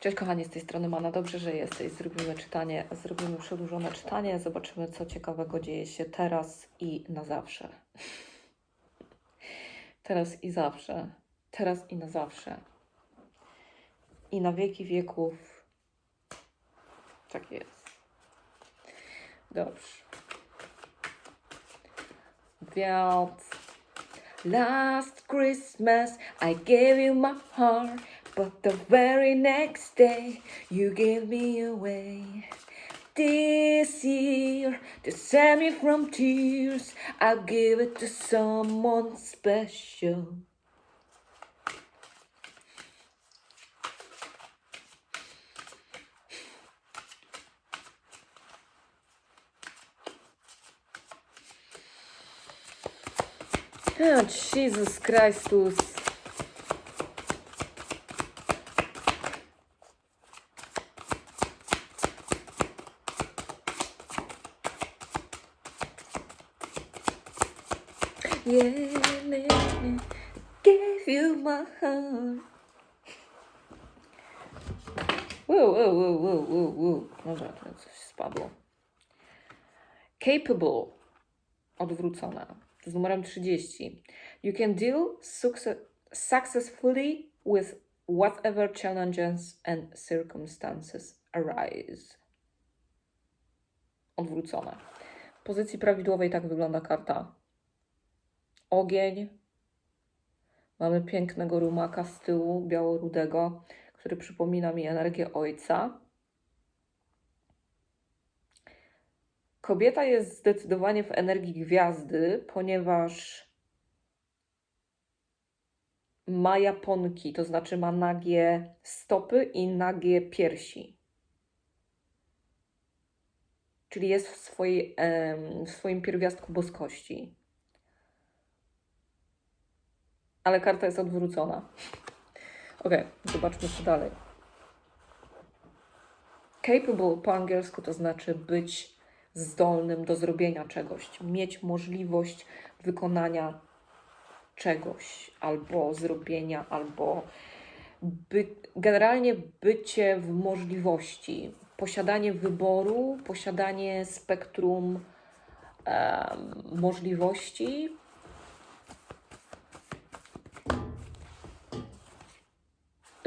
Cześć kochani, z tej strony Mana. Dobrze, że jesteś. Zrobimy czytanie, zrobimy przedłużone czytanie. Zobaczymy, co ciekawego dzieje się teraz i na zawsze. Teraz i zawsze. Teraz i na zawsze. I na wieki wieków. Tak jest. Dobrze. Więc Last Christmas I gave you my heart, but the very next day you gave me away. This year, to save me from tears, I'll give it to someone special. Oh, Jesus Christus. Yeah, yeah. Gave you my heart. Wow, wow, wow, wow, wow, coś spadło. Capable. Odwrócona. Z numerem 30. You can deal succe- successfully with whatever challenges and circumstances arise. Odwrócone. W pozycji prawidłowej tak wygląda karta. Ogień. Mamy pięknego rumaka z tyłu, białorudego, który przypomina mi energię ojca. Kobieta jest zdecydowanie w energii gwiazdy, ponieważ ma japonki, to znaczy ma nagie stopy i nagie piersi. Czyli jest w, swojej, w swoim pierwiastku boskości. Ale karta jest odwrócona. Ok, zobaczmy co dalej. Capable po angielsku to znaczy być zdolnym do zrobienia czegoś, mieć możliwość wykonania czegoś, albo zrobienia, albo by, generalnie bycie w możliwości, posiadanie wyboru, posiadanie spektrum em, możliwości.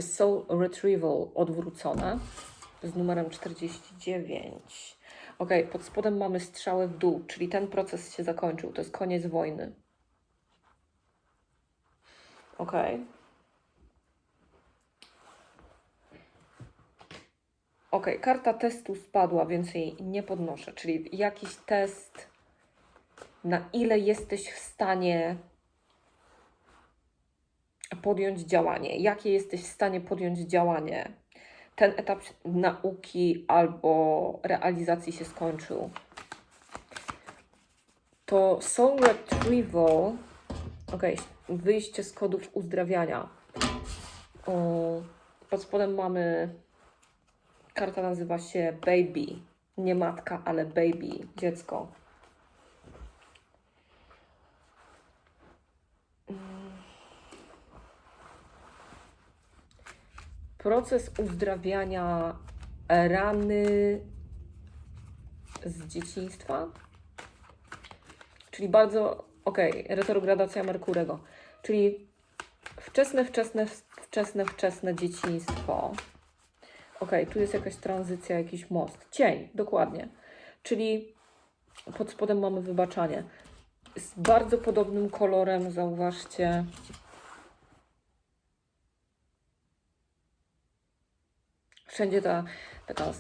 Soul Retrieval odwrócone z numerem 49. Ok, pod spodem mamy strzałę w dół, czyli ten proces się zakończył. To jest koniec wojny. Ok. Ok, karta testu spadła, więc jej nie podnoszę. Czyli jakiś test, na ile jesteś w stanie podjąć działanie. Jakie jesteś w stanie podjąć działanie? Ten etap nauki albo realizacji się skończył. To Soul Retrieval, ok, wyjście z kodów uzdrawiania. O, pod spodem mamy, karta nazywa się Baby. Nie matka, ale baby, dziecko. Proces uzdrawiania rany z dzieciństwa. Czyli bardzo, okej, retrogradacja Merkurego. Czyli wczesne, wczesne, wczesne, wczesne dzieciństwo. Okej, tu jest jakaś tranzycja, jakiś most. Cień, dokładnie. Czyli pod spodem mamy wybaczanie. Z bardzo podobnym kolorem, zauważcie, wszędzie ta taka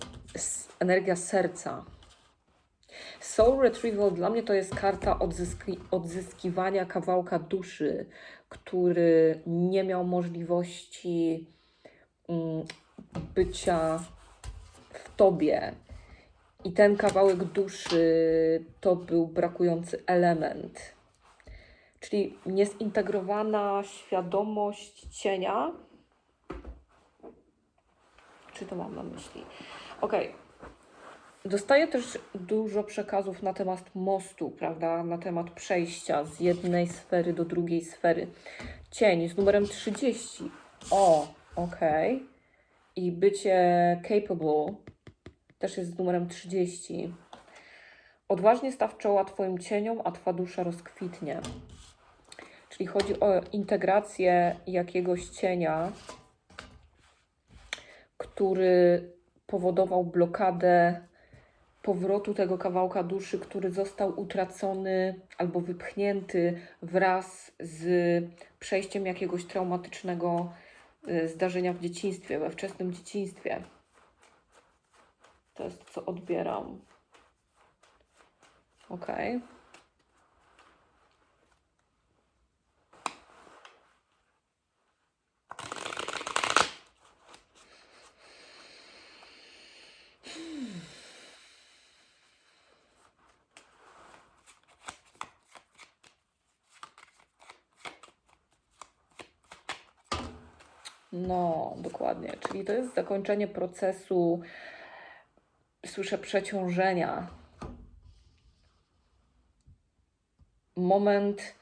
energia serca. Soul Retrieval dla mnie to jest karta odzyski, odzyskiwania kawałka duszy, który nie miał możliwości mm, bycia w tobie. I ten kawałek duszy to był brakujący element. Czyli niezintegrowana świadomość cienia, czy to mam na myśli? Okej. Dostaję też dużo przekazów na temat mostu, prawda? Na temat przejścia z jednej sfery do drugiej sfery. Cień z numerem 30. O, okej. i bycie capable też jest z numerem 30. Odważnie staw czoła Twoim cieniom, a Twa dusza rozkwitnie. Czyli chodzi o integrację jakiegoś cienia, który powodował blokadę powrotu tego kawałka duszy, który został utracony albo wypchnięty wraz z przejściem jakiegoś traumatycznego y, zdarzenia w dzieciństwie, we wczesnym dzieciństwie. To jest co odbieram. Ok. No, dokładnie. Czyli to jest zakończenie procesu, słyszę, przeciążenia. Moment,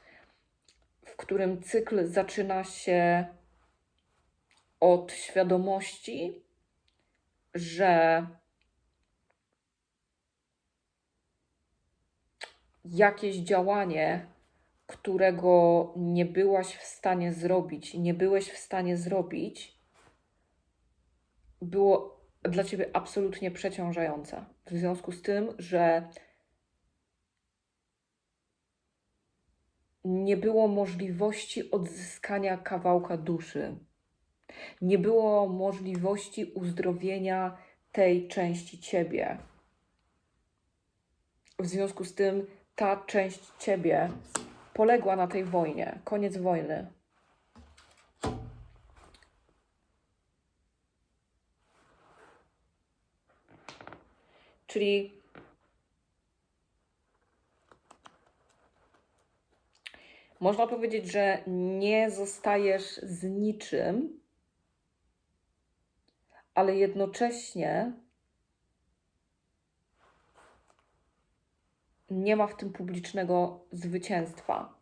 w którym cykl zaczyna się od świadomości, że jakieś działanie którego nie byłaś w stanie zrobić, nie byłeś w stanie zrobić, było dla ciebie absolutnie przeciążające. W związku z tym, że nie było możliwości odzyskania kawałka duszy. Nie było możliwości uzdrowienia tej części ciebie. W związku z tym ta część ciebie poległa na tej wojnie. Koniec wojny. Czyli można powiedzieć, że nie zostajesz z niczym, ale jednocześnie nie ma w tym publicznego zwycięstwa.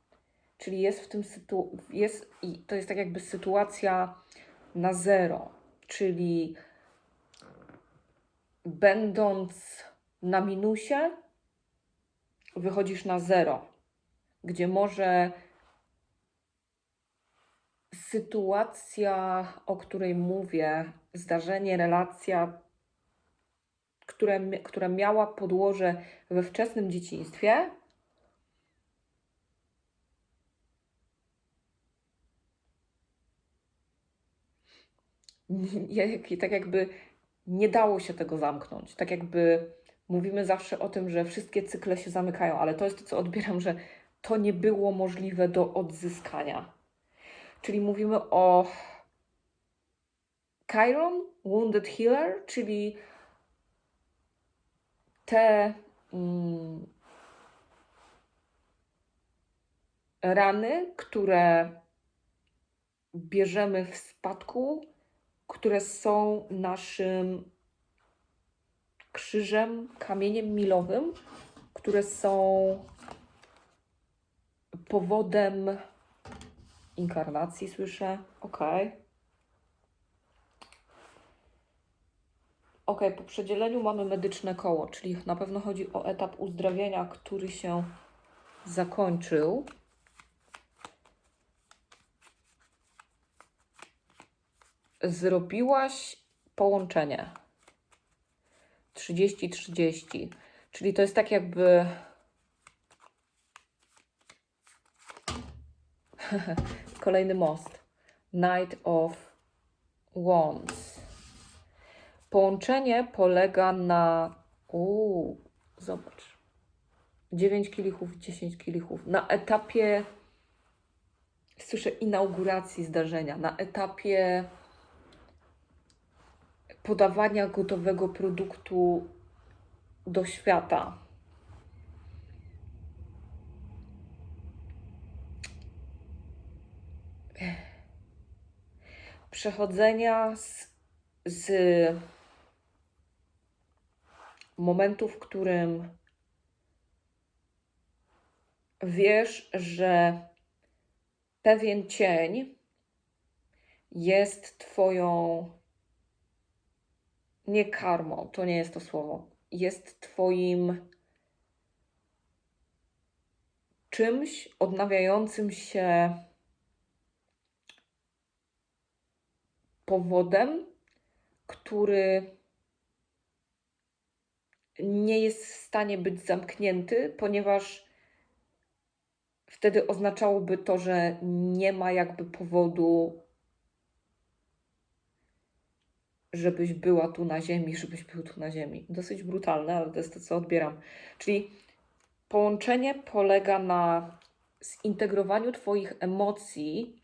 Czyli jest w tym sytu jest i to jest tak jakby sytuacja na zero, czyli będąc na minusie, wychodzisz na zero, gdzie może sytuacja, o której mówię, zdarzenie, relacja które, która miała podłoże we wczesnym dzieciństwie, tak jakby nie dało się tego zamknąć. Tak jakby mówimy zawsze o tym, że wszystkie cykle się zamykają, ale to jest to, co odbieram, że to nie było możliwe do odzyskania. Czyli mówimy o Chiron, Wounded Healer, czyli te mm, rany, które bierzemy w spadku, które są naszym krzyżem, kamieniem milowym, które są powodem inkarnacji, słyszę. Okej. Okay. Ok, po przedzieleniu mamy medyczne koło, czyli na pewno chodzi o etap uzdrawiania, który się zakończył. Zrobiłaś połączenie 30-30, czyli to jest tak jakby. Kolejny most. Night of Wands. Połączenie polega na. Uuu, zobacz. 9 kielichów, 10 kielichów. Na etapie, słyszę, inauguracji zdarzenia, na etapie podawania gotowego produktu do świata. Przechodzenia z, z momentu, w którym wiesz, że pewien cień jest Twoją nie karmą, to nie jest to słowo. Jest Twoim czymś odnawiającym się powodem, który nie jest w stanie być zamknięty, ponieważ wtedy oznaczałoby to, że nie ma jakby powodu, żebyś była tu na ziemi, żebyś był tu na ziemi. Dosyć brutalne, ale to jest to, co odbieram. Czyli połączenie polega na zintegrowaniu Twoich emocji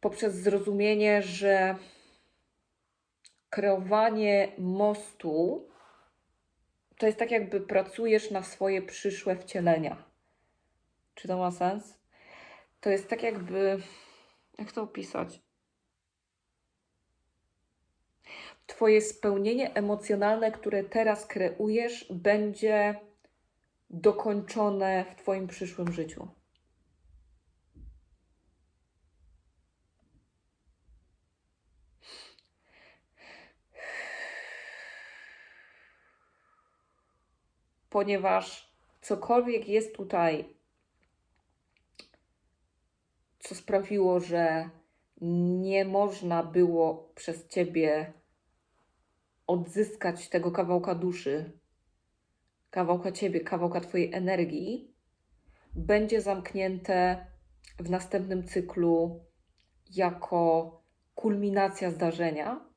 poprzez zrozumienie, że kreowanie mostu to jest tak, jakby pracujesz na swoje przyszłe wcielenia. Czy to ma sens? To jest tak, jakby. Jak to opisać? Twoje spełnienie emocjonalne, które teraz kreujesz, będzie dokończone w Twoim przyszłym życiu. Ponieważ cokolwiek jest tutaj, co sprawiło, że nie można było przez ciebie odzyskać tego kawałka duszy, kawałka ciebie, kawałka twojej energii, będzie zamknięte w następnym cyklu jako kulminacja zdarzenia.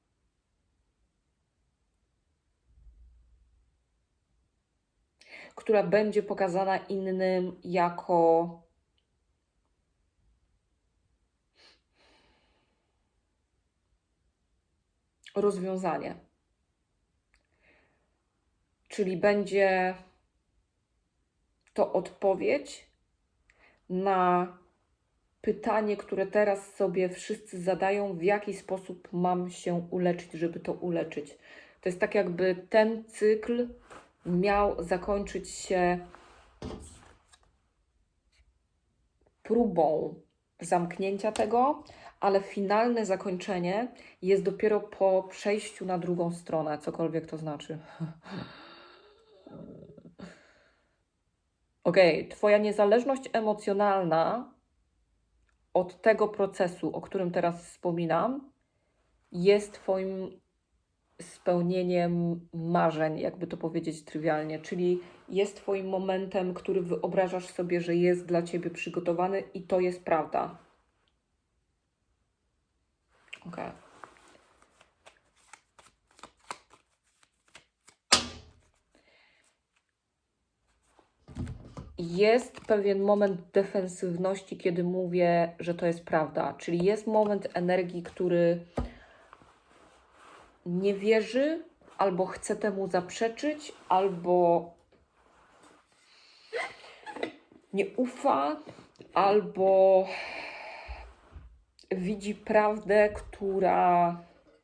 Która będzie pokazana innym jako rozwiązanie. Czyli będzie to odpowiedź na pytanie, które teraz sobie wszyscy zadają, w jaki sposób mam się uleczyć, żeby to uleczyć. To jest tak, jakby ten cykl miał zakończyć się próbą zamknięcia tego, ale finalne zakończenie jest dopiero po przejściu na drugą stronę, cokolwiek to znaczy. Okej, okay. Twoja niezależność emocjonalna od tego procesu, o którym teraz wspominam, jest Twoim spełnieniem marzeń, jakby to powiedzieć trywialnie, czyli jest Twoim momentem, który wyobrażasz sobie, że jest dla Ciebie przygotowany i to jest prawda. Ok. Jest pewien moment defensywności, kiedy mówię, że to jest prawda. Czyli jest moment energii, który nie wierzy, albo chce temu zaprzeczyć, albo nie ufa, albo widzi prawdę, która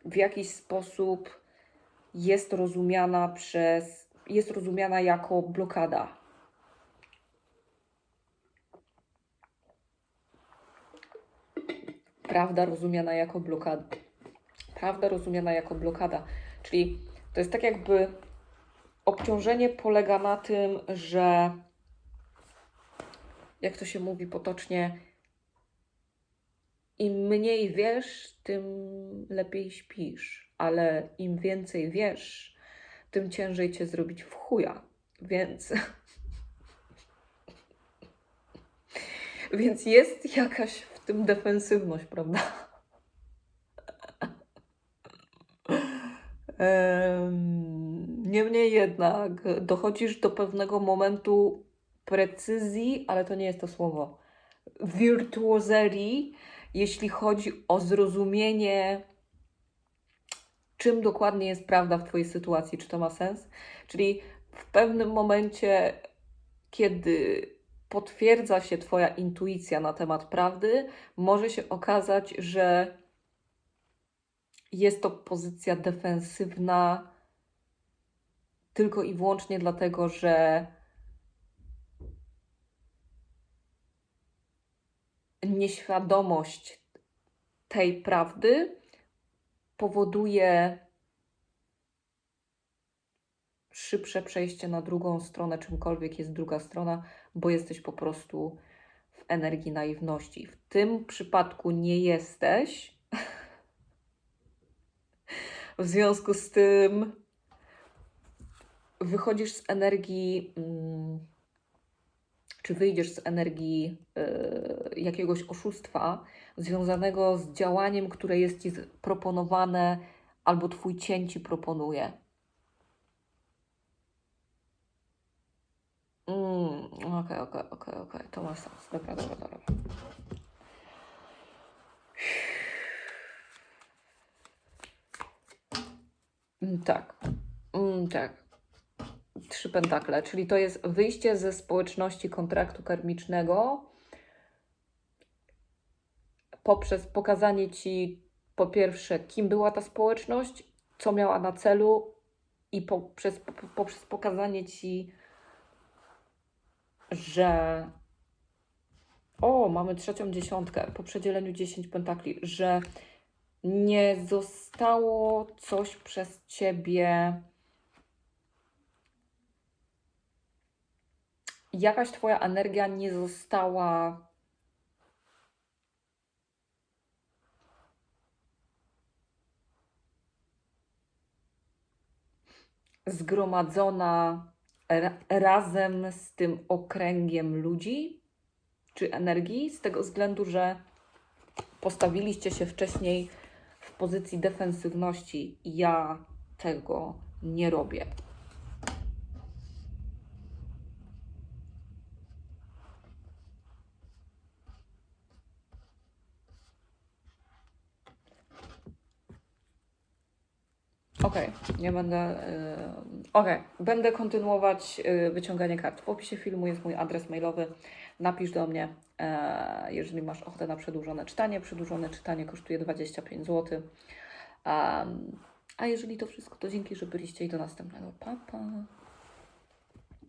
w jakiś sposób jest rozumiana przez, jest rozumiana jako blokada. Prawda rozumiana jako blokada. Prawda rozumiana jako blokada. Czyli to jest tak jakby obciążenie polega na tym, że jak to się mówi potocznie, im mniej wiesz, tym lepiej śpisz, ale im więcej wiesz, tym ciężej cię zrobić w chuja. Więc. Więc jest jakaś w tym defensywność, prawda? Niemniej jednak dochodzisz do pewnego momentu precyzji, ale to nie jest to słowo. Wirtuozerii, jeśli chodzi o zrozumienie, czym dokładnie jest prawda w Twojej sytuacji, czy to ma sens. Czyli w pewnym momencie, kiedy potwierdza się Twoja intuicja na temat prawdy, może się okazać, że jest to pozycja defensywna tylko i wyłącznie dlatego, że nieświadomość tej prawdy powoduje szybsze przejście na drugą stronę, czymkolwiek jest druga strona, bo jesteś po prostu w energii naiwności. W tym przypadku nie jesteś. W związku z tym wychodzisz z energii, mm, czy wyjdziesz z energii y, jakiegoś oszustwa związanego z działaniem, które jest ci proponowane, albo twój cień ci proponuje. Mm, Okej, okej, okej, okej, to ma sens. Dobra, dobra, dobra. Tak, Mm, tak. Trzy pentakle, czyli to jest wyjście ze społeczności kontraktu karmicznego poprzez pokazanie ci po pierwsze, kim była ta społeczność, co miała na celu i poprzez, po- poprzez pokazanie ci, że o, mamy trzecią dziesiątkę po przedzieleniu 10 pentakli, że nie zostało coś przez ciebie. Jakaś twoja energia nie została zgromadzona ra- razem z tym okręgiem ludzi czy energii, z tego względu, że postawiliście się wcześniej pozycji defensywności. Ja tego nie robię. Okej, nie będę. Yy, Okej, będę kontynuować yy, wyciąganie kart. W opisie filmu jest mój adres mailowy. Napisz do mnie, jeżeli masz ochotę na przedłużone czytanie. Przedłużone czytanie kosztuje 25 zł. A jeżeli to wszystko, to dzięki, że byliście i do następnego. Pa, pa.